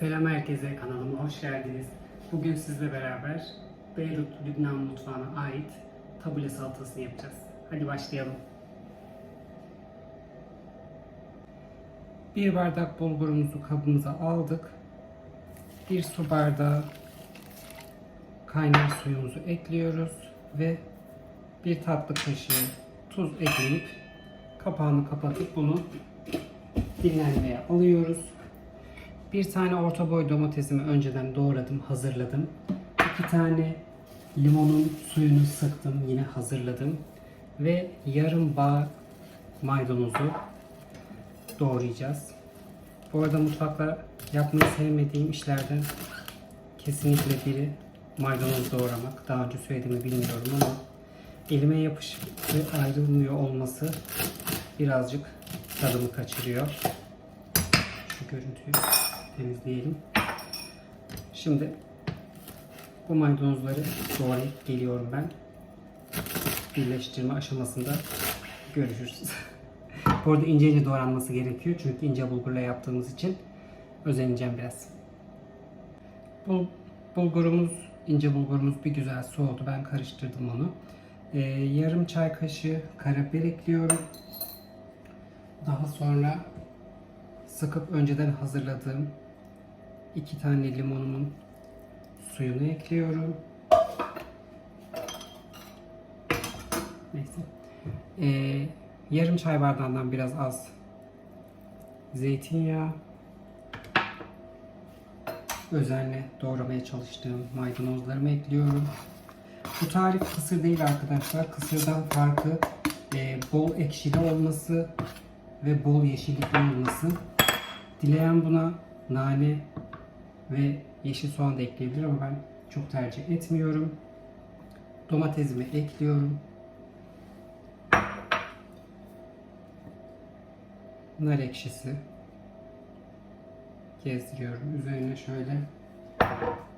Selam herkese, kanalıma hoş geldiniz. Bugün sizle beraber Beyrut Lübnan mutfağına ait tabule salatasını yapacağız. Hadi başlayalım. Bir bardak bulgurumuzu kabımıza aldık. Bir su bardağı kaynar suyumuzu ekliyoruz ve bir tatlı kaşığı tuz ekleyip kapağını kapatıp bunu dinlenmeye alıyoruz. Bir tane orta boy domatesimi önceden doğradım, hazırladım. İki tane limonun suyunu sıktım, yine hazırladım. Ve yarım bağ maydanozu doğrayacağız. Bu arada mutfakta yapmayı sevmediğim işlerden kesinlikle biri maydanoz doğramak. Daha önce söylediğimi bilmiyorum ama elime yapışıp ayrılmıyor olması birazcık tadımı kaçırıyor. Şu görüntüyü temizleyelim. Şimdi bu maydanozları doğrayıp geliyorum ben. Birleştirme aşamasında görüşürüz. bu arada ince ince doğranması gerekiyor. Çünkü ince bulgurla yaptığımız için özeneceğim biraz. Bul bulgurumuz, ince bulgurumuz bir güzel soğudu. Ben karıştırdım onu. Ee, yarım çay kaşığı karabiber ekliyorum. Daha sonra sıkıp önceden hazırladığım iki tane limonumun suyunu ekliyorum. Neyse. Ee, yarım çay bardağından biraz az zeytinyağı. Özenle doğramaya çalıştığım maydanozlarımı ekliyorum. Bu tarif kısır değil arkadaşlar. Kısırdan farkı e, bol ekşili olması ve bol yeşillikli olması. Dileyen buna nane ve yeşil soğan da ekleyebilir ama ben çok tercih etmiyorum. Domatesimi ekliyorum. Nar ekşisi gezdiriyorum üzerine şöyle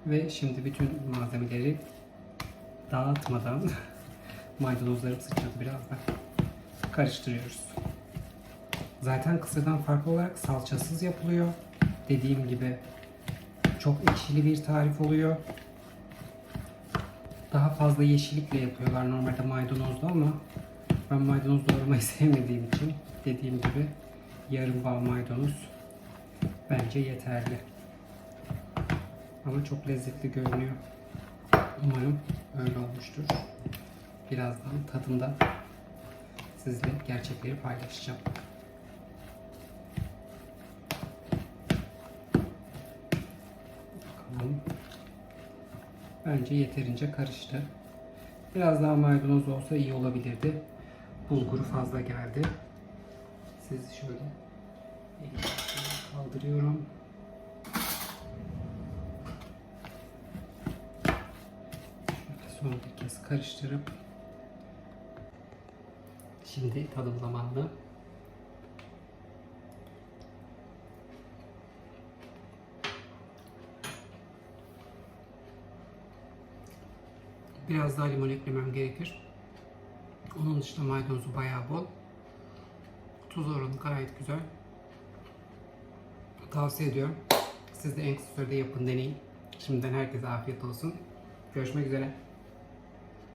ve şimdi bütün malzemeleri dağıtmadan maydanozlarım sıçradı biraz da karıştırıyoruz. Zaten kısırdan farklı olarak salçasız yapılıyor. Dediğim gibi çok ekşili bir tarif oluyor. Daha fazla yeşillikle yapıyorlar normalde maydanozda ama ben maydanoz doğramayı sevmediğim için dediğim gibi yarım bağ maydanoz bence yeterli. Ama çok lezzetli görünüyor. Umarım öyle olmuştur. Birazdan tadında sizle gerçekleri paylaşacağım. Bakalım. Bence yeterince karıştı. Biraz daha maydanoz olsa iyi olabilirdi. Bulguru fazla geldi. Siz şöyle kaldırıyorum. Şöyle son bir kez karıştırıp şimdi tadım. Biraz daha limon eklemem gerekir. Onun dışında maydanozu bayağı bol. Tuz oranı gayet güzel. Tavsiye ediyorum. Siz de en kısa sürede yapın deneyin. Şimdiden herkese afiyet olsun. Görüşmek üzere.